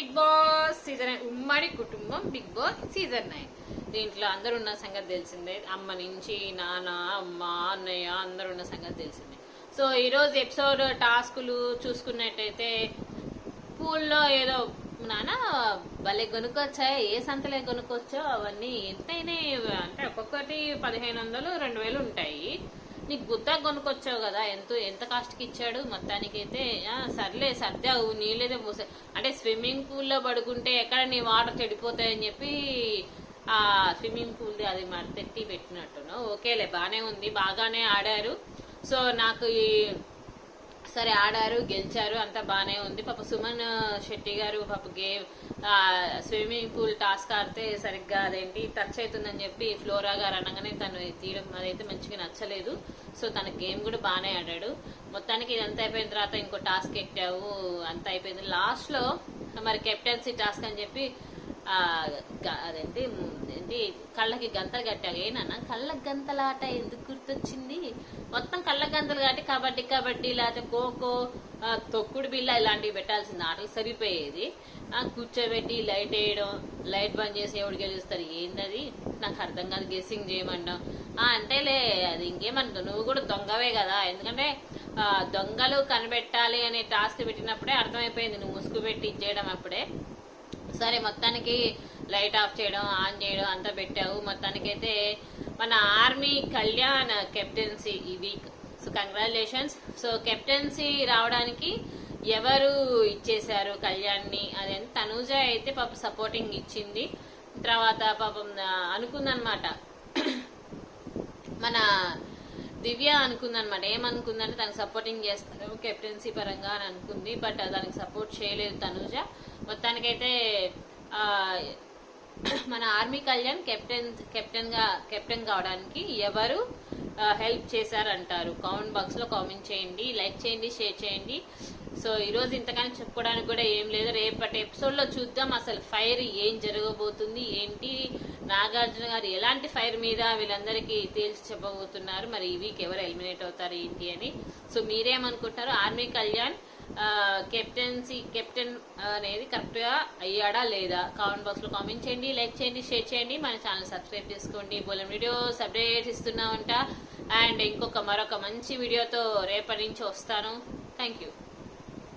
Big boss season ఉమ్మడి కుటుంబం big boss season nine దీంట్లో అందరు ఉన్న సంగతి తెలిసిందే. అమ్మ నుంచి నాన్న అమ్మ అన్నయ్య అందరు ఉన్న సంగతి తెలిసిందే. సో ఈరోజు ఎపిసోడ్ టాస్కులు చూసుకున్నట్టయితే పూల్లో ఏదో నాన్న భలే కొనుక్కొచ్చా ఏ సంతలే కొనుక్కొచ్చో అవన్నీ ఎంతైనా అంటే ఒక్కొక్కటి పదిహేను వందలు రెండు వేలు ఉంటాయి. నీకు గుత్తా కొనుక్కొచ్చావు కదా ఎంత ఎంత కాస్ట్కి ఇచ్చాడు? మొత్తానికైతే అయితే సర్లే సర్దావు నీళ్ళేదే పోసా. అంటే స్విమ్మింగ్ పూల్లో పడుకుంటే ఎక్కడ నీ వాటర్ చెడిపోతాయని చెప్పి ఆ స్విమ్మింగ్ పూల్ అది మడతెట్టి పెట్టినట్టును ఓకేలే బాగానే ఉంది బాగానే ఆడారు. సో నాకు ఈ సరే ఆడారు గెలిచారు అంతా బాగానే ఉంది. పాప సుమన్ శెట్టి గారు పాప గేమ్ స్విమ్మింగ్ పూల్ టాస్క్ ఆడితే సరిగ్గా అదేంటి టచ్ అవుతుందని చెప్పి ఫ్లోరా గారు అనగానే తను తీయడం అదైతే మంచిగా నచ్చలేదు. సో తన గేమ్ కూడా బాగానే ఆడాడు. మొత్తానికి ఇదంతా అయిపోయిన తర్వాత ఇంకో టాస్క్ ఎక్కావు అంతా అయిపోయింది. లాస్ట్లో మరి కెప్టెన్సీ టాస్క్ అని చెప్పి అదేంటి మ్, కళ్ళకి గంతలు కట్టాగా ఏనా కళ్ళకి గంతల ఆట ఎందుకు గుర్తొచ్చింది? మొత్తం కళ్ళ గంతలు కట్టి కబడ్డీ కబడ్డీ లేకపోతే ఖోఖో తొక్కుడు బిల్ల ఇలాంటివి పెట్టాల్సింది. ఆటలు సరిపోయేది. ఆ, కూర్చోబెట్టి లైట్ వేయడం లైట్ బంద్ చేసి ఎవడు గెలుస్తారు? ఏందది? నాకు అర్థం కాదు గెస్సింగ్ చేయమండం అంటేలే అది ఇంకేమంటావు? నువ్వు కూడా దొంగవే కదా. ఎందుకంటే దొంగలు కనిపెట్టాలి అనే టాస్క్ పెట్టినప్పుడే అర్థమైపోయింది. నువ్వు ముసుగు పెట్టి చేయడం అప్పుడే. సరే మొత్తానికి లైట్ ఆఫ్ చేయడం ఆన్ చేయడం అంతా పెట్టావు. మొత్తానికైతే మన ఆర్మీ కళ్యాణ్ కెప్టెన్సీ ఈ week. So congratulations so captaincy రావడానికి ఎవరు ఇచ్చేశారు కళ్యాణ్ని అదే తనూజ అయితే పాప సపోర్టింగ్ ఇచ్చింది. తర్వాత పాపం అనుకుందనమాట. మన దివ్య అనుకుందనమాట. ఏమనుకుందంటే తనకు సపోర్టింగ్ చేస్తారు కెప్టెన్సీ పరంగా అని అనుకుంది. బట్ దానికి సపోర్ట్ చేయలేదు తనుజ. మొత్తానికైతే మన ఆర్మీ కళ్యాణ్ కెప్టెన్ కెప్టెన్గా కెప్టెన్ కావడానికి ఎవరు హెల్ప్ చేశారంటారు? కామెంట్ బాక్స్లో కామెంట్ చేయండి. లైక్ చేయండి షేర్ చేయండి. సో ఈరోజు రోజు ఇంతకని చెప్పుకోవడానికి కూడా ఏం లేదు. రేపటి ఎపిసోడ్లో చూద్దాం. అసలు ఫైర్ ఏం జరగబోతుంది? నాగార్జున గారు ఎలాంటి ఫైర్ మీద వీళ్ళందరికీ తేల్చి చెప్పబోతున్నారు? మరి ఈ వీక్ ఎవరు ఎలిమినేట్ అవుతారు ఏంటి అని? సో మీరేమనుకుంటారు? ఆర్మీ కళ్యాణ్ కెప్టెన్సీ కెప్టెన్ అనేది కరెక్ట్గా అయ్యాడా లేదా? కామెంట్ బాక్స్లో కామెంట్ చేయండి లైక్ చేయండి షేర్ చేయండి మన ఛానల్ సబ్స్క్రైబ్ చేసుకోండి. బోలం వీడియోస్ అప్డేట్స్ ఇస్తున్నామంట. అండ్ ఇంకొక మరొక మంచి వీడియోతో రేపటి నుంచి వస్తాను. Thank you.